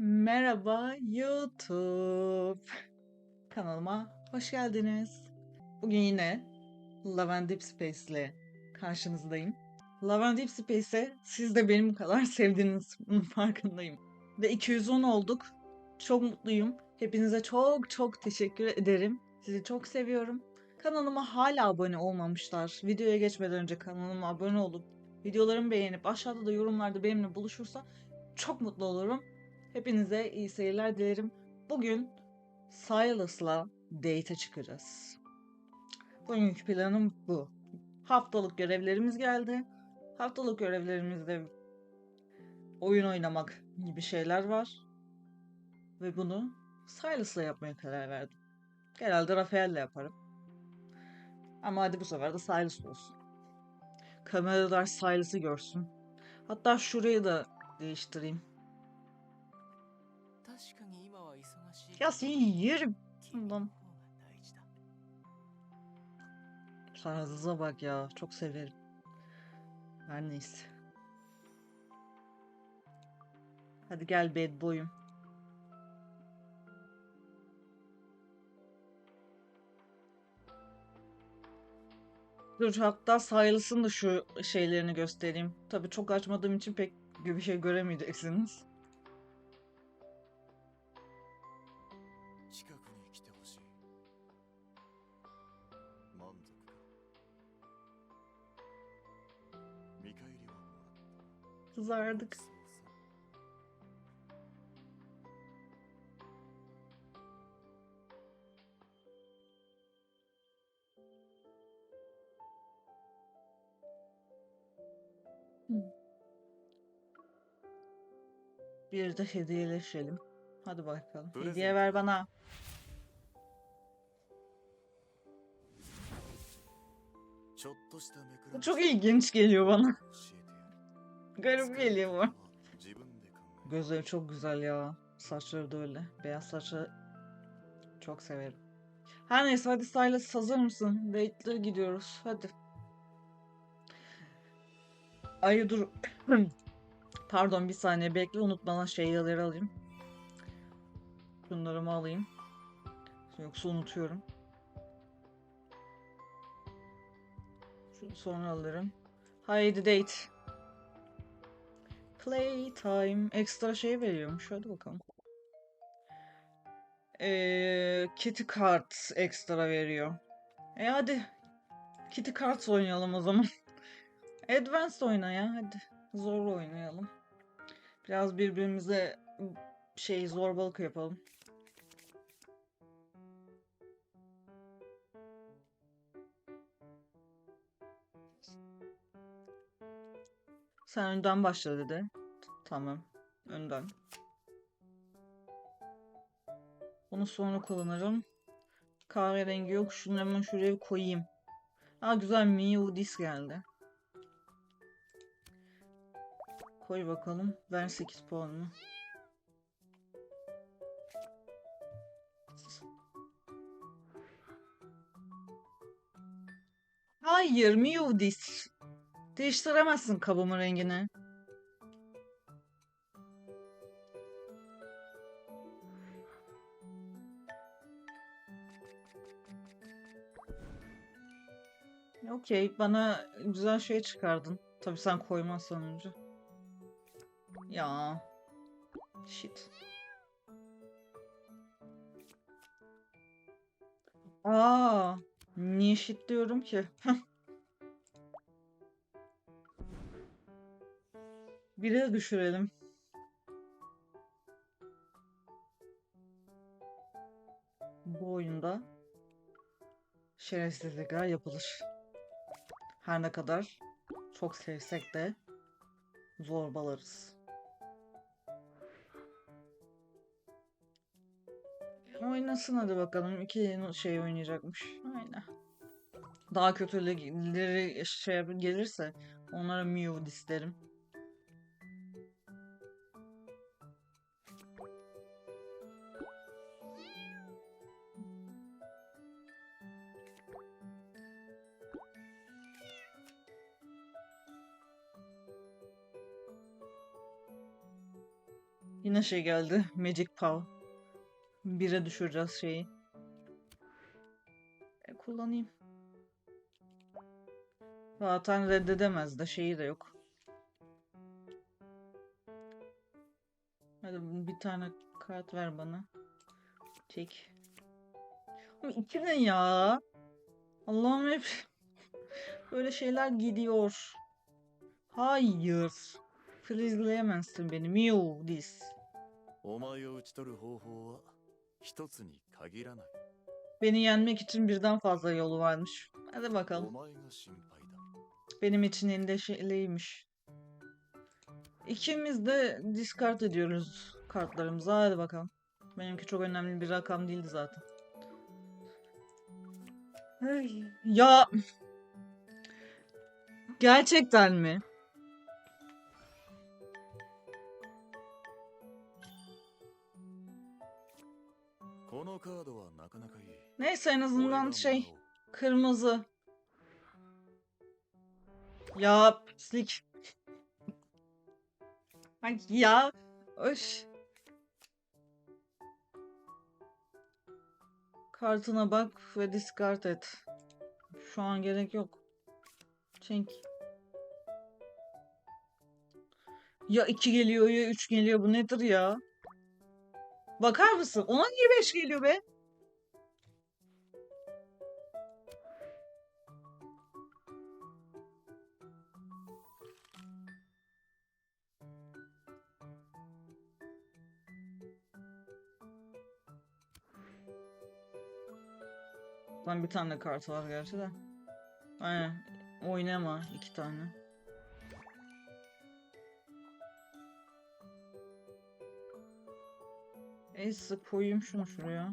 Merhaba YouTube. Kanalıma hoş geldiniz. Bugün yine Deep Space ile karşınızdayım. Deep Space'e siz de benim kadar sevdiğiniz farkındayım. Ve 210 olduk. Çok mutluyum. Hepinize çok çok teşekkür ederim. Sizi çok seviyorum. Kanalıma hala abone olmamışlar. Videoya geçmeden önce kanalıma abone olup videolarımı beğenip aşağıda da yorumlarda benimle buluşursa çok mutlu olurum. Hepinize iyi seyirler dilerim. Bugün Silas'la date'e çıkacağız. Bugünkü planım bu. Haftalık görevlerimiz geldi. Haftalık görevlerimizde oyun oynamak gibi şeyler var. Ve bunu Silas'la yapmaya karar verdim. Genelde Rafael'le yaparım. Ama hadi bu sefer de Silas olsun. Kameralar Silas'ı görsün. Hatta şurayı da değiştireyim. Ya seni yerim bundan. Tarzınıza bak ya. Çok severim. Her neyse. Hadi gel bad boy'um. Dur hatta sayılsın da şu şeylerini göstereyim. Tabii çok açmadığım için pek bir şey göremeyeceksiniz. kızardık. Bir de hediyeleşelim. Hadi bakalım. Öyle Hediye mi? ver bana. Bu çok ilginç geliyor bana. Garip geliyor bu. Gözleri çok güzel ya. Saçları da öyle. Beyaz saçı çok severim. Her neyse hadi Silas hazır mısın? Date'le gidiyoruz. Hadi. Ay dur. Pardon bir saniye bekle unutmadan şeyleri alayım. Şunlarımı alayım. Yoksa unutuyorum. Şunu sonra alırım. Haydi date. Playtime. Ekstra şey veriyormuş. Hadi bakalım. Ee, Kitty Cards ekstra veriyor. E hadi. Kitty Cards oynayalım o zaman. Advanced oyna ya hadi. Zor oynayalım. Biraz birbirimize şey zorbalık yapalım. Sen önden başla dedi. Tamam. Önden. Bunu sonra kullanırım. Kahverengi yok. Şunu hemen şuraya koyayım. Aa güzel Miu Dis geldi. Koy bakalım. Ver 8 puanını. Hayır Miu. Değiştiremezsin kabımın rengini. Okey, bana güzel şey çıkardın. Tabii sen koymazsan önce. Ya. Shit. Aa, niye shit diyorum ki? Biri düşürelim. Bu oyunda şerefsizlikler yapılır. Her ne kadar çok sevsek de zorbalarız. Oynasın hadi bakalım. İki şey oynayacakmış. Aynen. Daha kötüleri şey gelirse onlara Mew isterim. Yine şey geldi. Magic Pow. Bire düşüreceğiz şeyi. E, kullanayım. Zaten reddedemez de şeyi de yok. Hadi bir tane kart ver bana. Çek. Ama iki ne ya? Allah'ım hep böyle şeyler gidiyor. Hayır. Freezleyemezsin beni. Mew this. お前を討ち取る方法は一つに限らない Beni yenmek için birden fazla yolu varmış. Hadi お bakalım. 前が心配だ Benim için endişeliymiş. İkimiz de discard ediyoruz kartlarımızı. Hadi bakalım. Benimki çok önemli bir rakam değildi zaten. Ay, Ya gerçekten mi? Neyse en azından şey kırmızı. Ya pislik. Ay ya. Öş. Kartına bak ve discard et. Şu an gerek yok. Çenk. Ya 2 geliyor ya 3 geliyor bu nedir ya? Bakar mısın? Ona niye 5 geliyor be? Lan bir tane kart var gerçi de. Aynen. Oynama iki tane. Neyse koyayım şunu şuraya.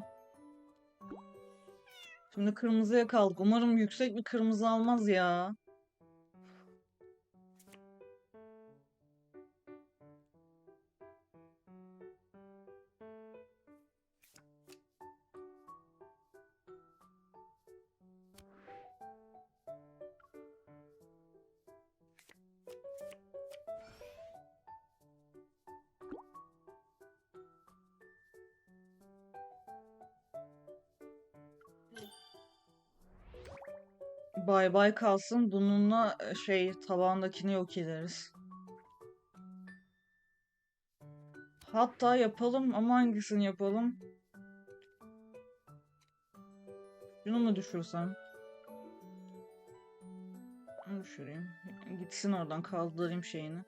Şimdi kırmızıya kaldık. Umarım yüksek bir kırmızı almaz ya. Bay bay kalsın. Bununla e, şey tabağındakini yok ederiz. Hatta yapalım ama hangisini yapalım? Bunu mu düşürsem? Düşüreyim. Gitsin oradan kaldırayım şeyini.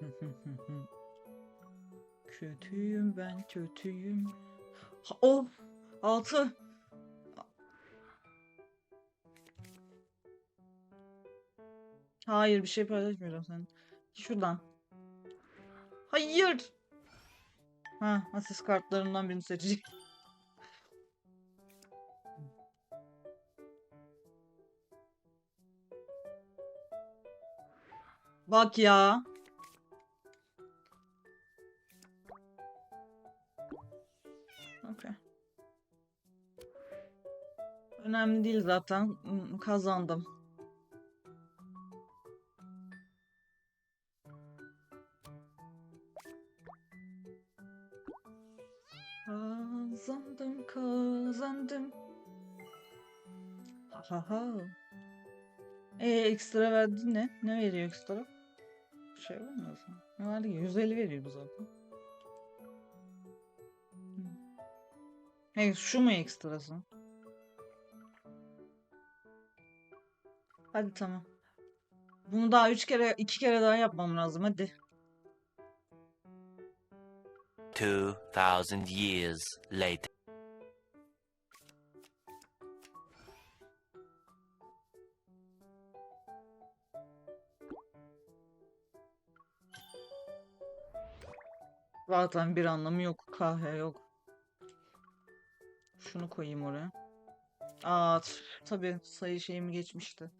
Kötüyüm ben kötüyüm. Ha, oh! Altı. Hayır bir şey paylaşmıyorum sen. Şuradan. Hayır. Ha, asist kartlarımdan birini seçeceğim. Bak ya. Okay. Önemli değil zaten. Hmm, Kazandım. Kazandım, kazandım. Ha ha ha. E ekstra verdi ne? Ne veriyor ekstra? Şey var mı aslında? Ne verdi ki? 150 veriyor bu zaten. Hey şu mu ekstrası? Hadi tamam. Bunu daha üç kere, iki kere daha yapmam lazım hadi. 2,000 years later. Zaten bir anlamı yok. Kahve yok. Şunu koyayım oraya. Aa tabii sayı şeyimi geçmişti.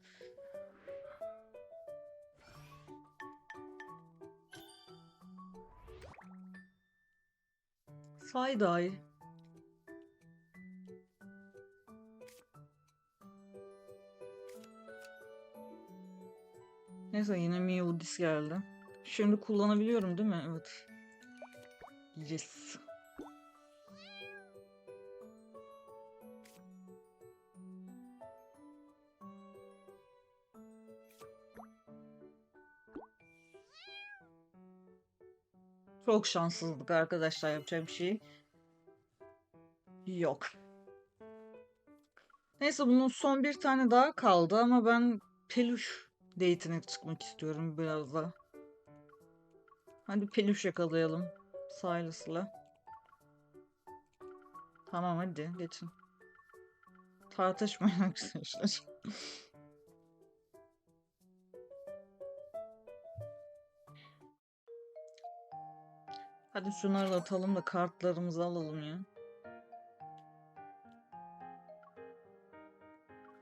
Say dahi. Neyse yine Miudis geldi. Şimdi kullanabiliyorum değil mi? Evet. Yes. Çok şanssızlık arkadaşlar yapacak bir şey. Yok. Neyse bunun son bir tane daha kaldı ama ben peluş date'ine çıkmak istiyorum biraz da. Hadi peluş yakalayalım. Silas'la. Tamam hadi geçin. Tartışmayın arkadaşlar. Hadi şunları da atalım da kartlarımızı alalım ya.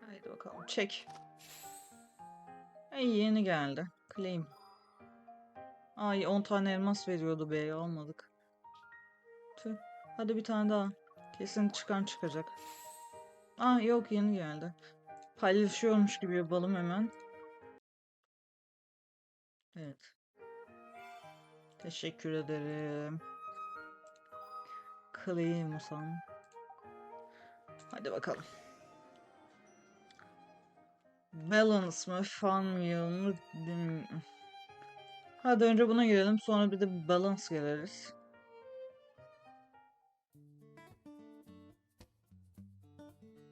Haydi bakalım çek. Ay yeni geldi. Claim. Ay 10 tane elmas veriyordu be almadık. Tüh. Hadi bir tane daha. Kesin çıkan çıkacak. Ah yok yeni geldi. Paylaşıyormuş gibi yapalım hemen. Evet. Teşekkür ederim. Claim Musan. Hadi bakalım. Balance mı? Fun mı? Hadi önce buna girelim. Sonra bir de Balance geliriz.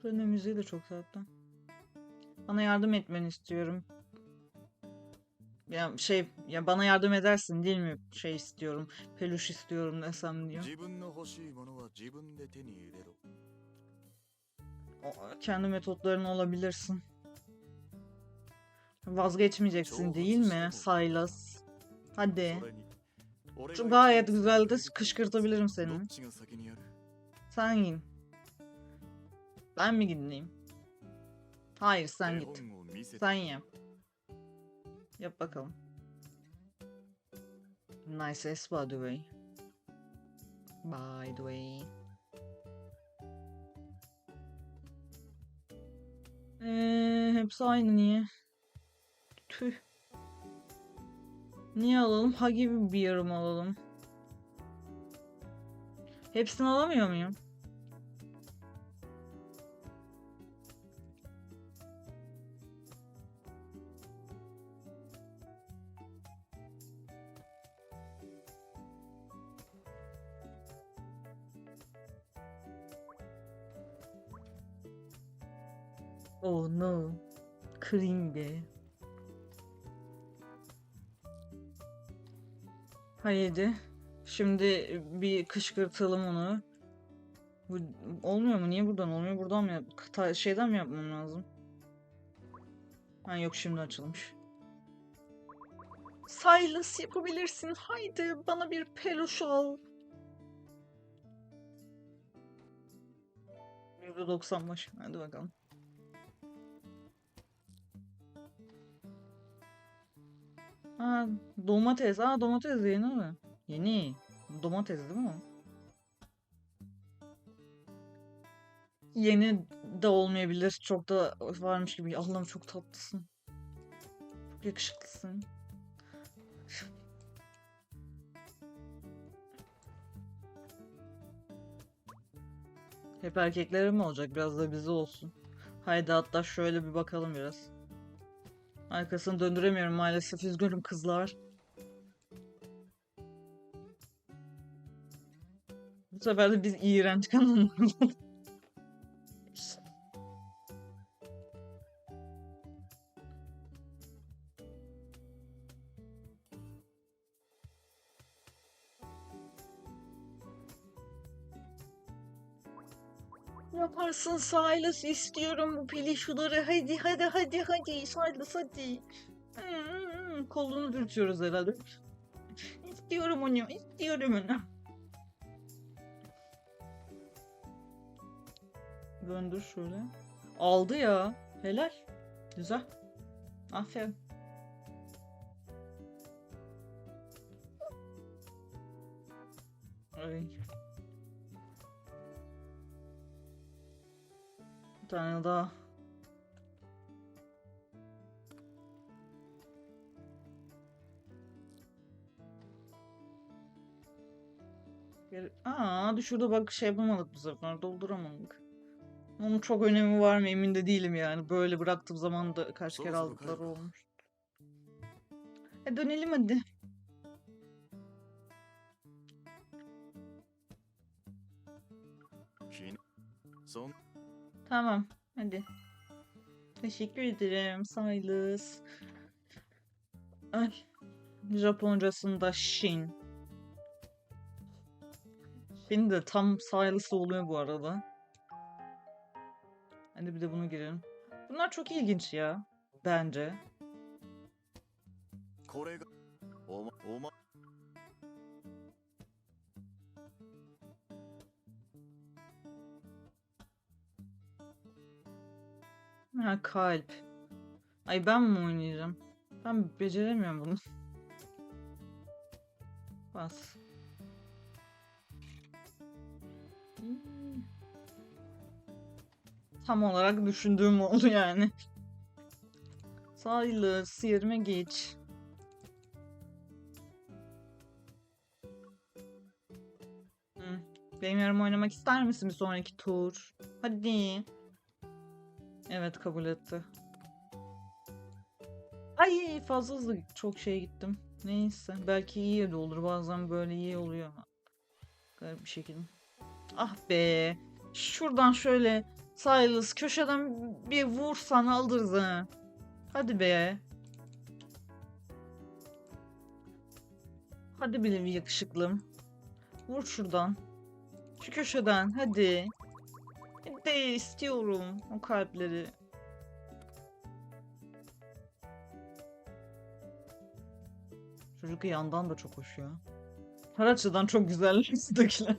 Buranın müziği de çok tatlı. Bana yardım etmeni istiyorum. Ya şey ya bana yardım edersin değil mi? Şey istiyorum. Peluş istiyorum desem diyor. Kendi metotların olabilirsin. Vazgeçmeyeceksin değil mi Saylas? Hadi. Çok gayet güzel de kışkırtabilirim seni. Sen git. Ben mi gideyim? Hayır sen git. Sen yap. Yap bakalım. Nice ass by the way. By the way. Ee, hepsi aynı niye? Tüh. Niye alalım? Ha gibi bir yarım alalım. Hepsini alamıyor muyum? No. Be. Haydi. Şimdi bir kışkırtalım onu. Bu olmuyor mu? Niye buradan olmuyor? Buradan mı yap şeyden mi yapmam lazım? Ha yok şimdi açılmış. Silas yapabilirsin. Haydi bana bir peluş al. %90 baş. Hadi bakalım. Ha domates. Aa domates yeni mi? Yeni. Domates değil mi? Yeni de olmayabilir. Çok da varmış gibi. Allah'ım çok tatlısın. Çok yakışıklısın. Hep erkeklere mi olacak? Biraz da bize olsun. Haydi hatta şöyle bir bakalım biraz. Arkasını döndüremiyorum maalesef. Üzgünüm kızlar. Bu sefer de biz iğrenç kanalımız Yaparsın Silas istiyorum bu pelişuları hadi hadi hadi hadi Silas hadi. Hmm, kolunu dürtüyoruz herhalde. İstiyorum onu istiyorum onu. Döndür şöyle. Aldı ya. Helal. Güzel. Aferin. Ay. tane daha. Bir, aa düşürdü bak şey yapamadık bu sefer dolduramadık. Onun çok önemi var mı emin de değilim yani. Böyle bıraktığım zaman da kaç kere aldıklar olmuş. E dönelim hadi. Son Tamam. Hadi. Teşekkür ederim Silas. Ay. Japoncasında Shin. Shin de tam Silas oluyor bu arada. Hadi bir de bunu girelim. Bunlar çok ilginç ya. Bence. Ha kalp. Ay ben mi oynayacağım? Ben beceremiyorum bunu. Bas. Tam olarak düşündüğüm oldu yani. Silas yerime geç. Benim yerime oynamak ister misin bir sonraki tur? Hadi. Evet kabul etti. Ay fazla hızlı çok şeye gittim. Neyse belki iyi de olur bazen böyle iyi oluyor ama. Garip bir şekilde. Ah be. Şuradan şöyle Silas köşeden bir vursan alırız ha. Hadi be. Hadi benim yakışıklım. Vur şuradan. Şu köşeden hadi. De istiyorum o kalpleri. Çocuk yandan da çok hoş ya. Her açıdan çok güzel üsttekiler.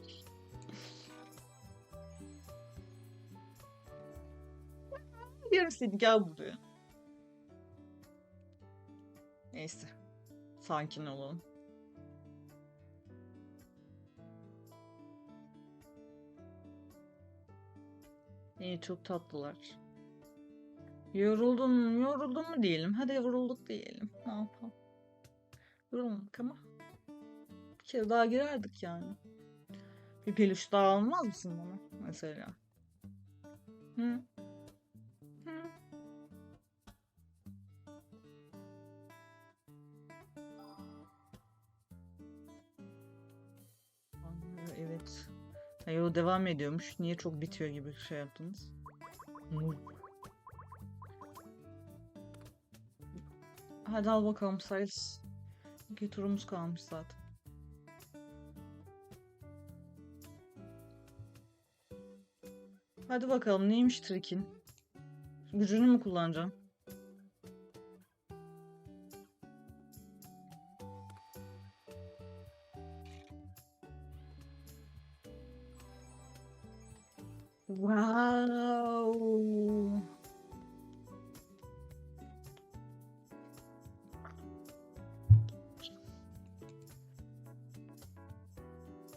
Yerim seni gel buraya. Neyse. Sakin olalım. İyi çok tatlılar. Yoruldun mu? Yoruldun mu diyelim. Hadi yorulduk diyelim. Ne yapalım? Yorulmadık ama. Bir kere daha girerdik yani. Bir peluş daha almaz mısın bana? Mesela. Hı? Hayır o devam ediyormuş. Niye çok bitiyor gibi şey yaptınız? Hadi al bakalım Silas. İki turumuz kalmış zaten. Hadi bakalım neymiş trikin? Gücünü mü kullanacaksın?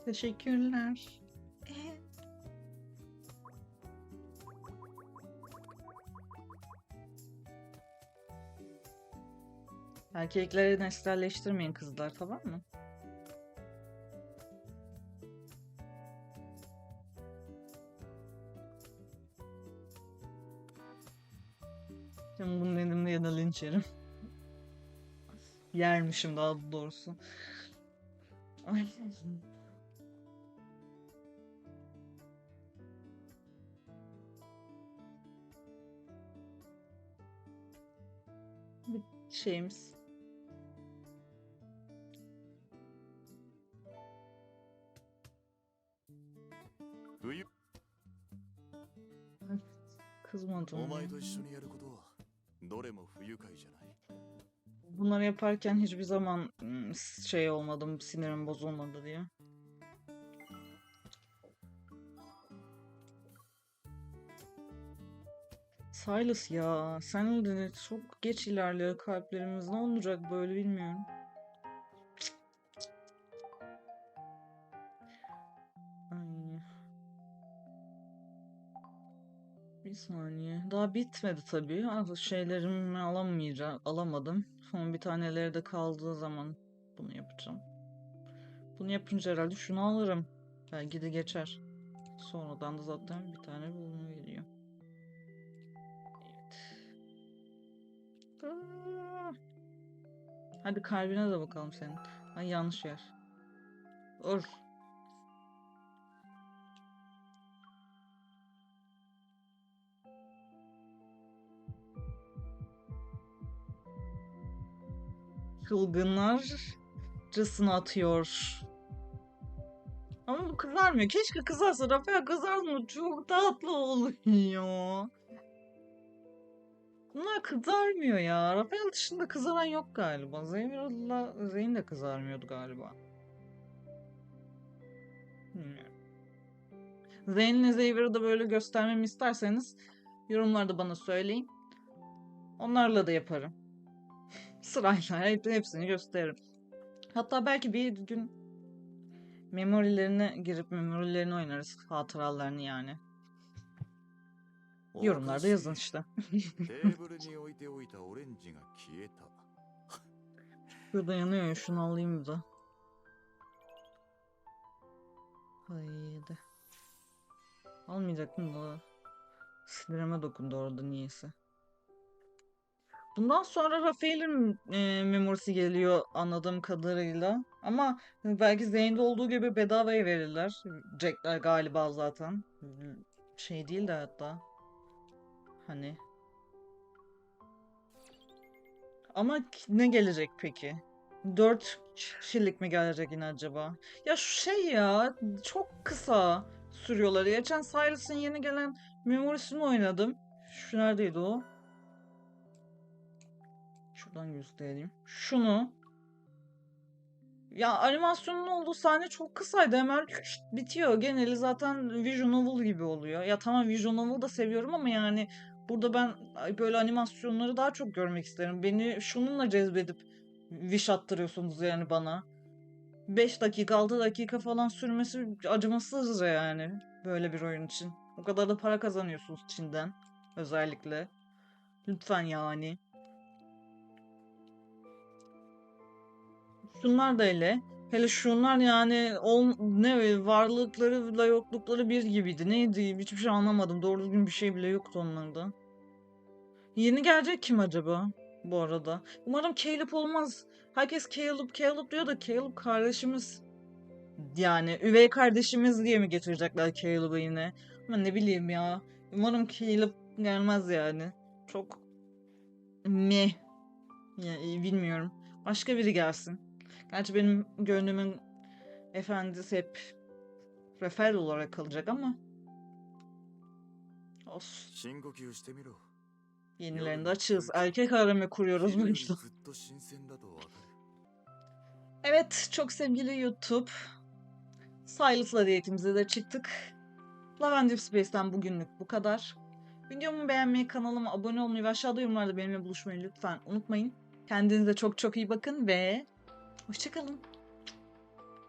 Teşekkürler. Erkekleri nesnelleştirmeyin kızlar tamam mı? Şimdi bunu elimde ya da linç yerim. Yermişim daha doğrusu. Ay. şeyimiz. Kızmadım. Bunları yaparken hiçbir zaman şey olmadım, sinirim bozulmadı diye. Silas ya, sen de çok geç ilerliyor kalplerimiz. Ne olacak böyle bilmiyorum. Bir saniye. Daha bitmedi tabii. Az şeylerimi alamayacağım, alamadım. Son bir taneleri de kaldığı zaman bunu yapacağım. Bunu yapınca herhalde şunu alırım. Belki de geçer. Sonradan da zaten bir tane bulunu veriyor. Hadi kalbine de bakalım senin. Ay yanlış yer. Ur. Çılgınlarcasına atıyor. Ama bu kızarmıyor. Keşke kızarsa. Rafael kızarmıyor. Çok tatlı oluyor. Bunlar kızarmıyor ya. Rafael dışında kızaran yok galiba. Zeynep'la Zeyn de kızarmıyordu galiba. Zeyn'le Xaver'ı da böyle göstermemi isterseniz yorumlarda bana söyleyin. Onlarla da yaparım. Sırayla hep- hepsini gösteririm. Hatta belki bir gün memorilerine girip memorilerini oynarız. Hatıralarını yani. Yorumlarda yazın işte. Şurada yanıyor şunu alayım da. Haydi. Almayacaktım da. Sinirime dokundu orada niyeyse. Bundan sonra Rafael'in e, memorisi geliyor anladığım kadarıyla. Ama belki Zane'de olduğu gibi bedavaya verirler. Jack'ler galiba zaten. Şey değil de hatta. Hani. Ama ne gelecek peki? 4 kişilik mi gelecek yine acaba? Ya şu şey ya çok kısa sürüyorlar. Geçen Cyrus'ın yeni gelen memorisini oynadım. Şu neredeydi o? Şuradan göstereyim. Şunu. Ya animasyonun olduğu sahne çok kısaydı. Hemen bitiyor. Geneli zaten visual novel gibi oluyor. Ya tamam visual novel da seviyorum ama yani burada ben böyle animasyonları daha çok görmek isterim. Beni şununla cezbedip wish attırıyorsunuz yani bana. 5 dakika 6 dakika falan sürmesi acımasızca yani böyle bir oyun için. O kadar da para kazanıyorsunuz Çin'den özellikle. Lütfen yani. Şunlar da öyle. Hele şunlar yani ol, ne varlıkları yoklukları bir gibiydi. Neydi? Hiçbir şey anlamadım. Doğru düzgün bir şey bile yoktu onlarda. Yeni gelecek kim acaba bu arada? Umarım Caleb olmaz. Herkes Caleb Caleb diyor da Caleb kardeşimiz. Yani üvey kardeşimiz diye mi getirecekler Caleb'ı yine? Ama ne bileyim ya. Umarım Caleb gelmez yani. Çok meh. Ya, iyi bilmiyorum. Başka biri gelsin. Gerçi benim gönlümün efendisi hep refer olarak kalacak ama. Olsun. Yenilerinde açığız. Erkek arama kuruyoruz bu. Evet çok sevgili YouTube. Silas'la diyetimize de çıktık. Lavender Space'ten bugünlük bu kadar. Videomu beğenmeyi, kanalıma abone olmayı ve aşağıda yorumlarda benimle buluşmayı lütfen unutmayın. Kendinize çok çok iyi bakın ve hoşçakalın.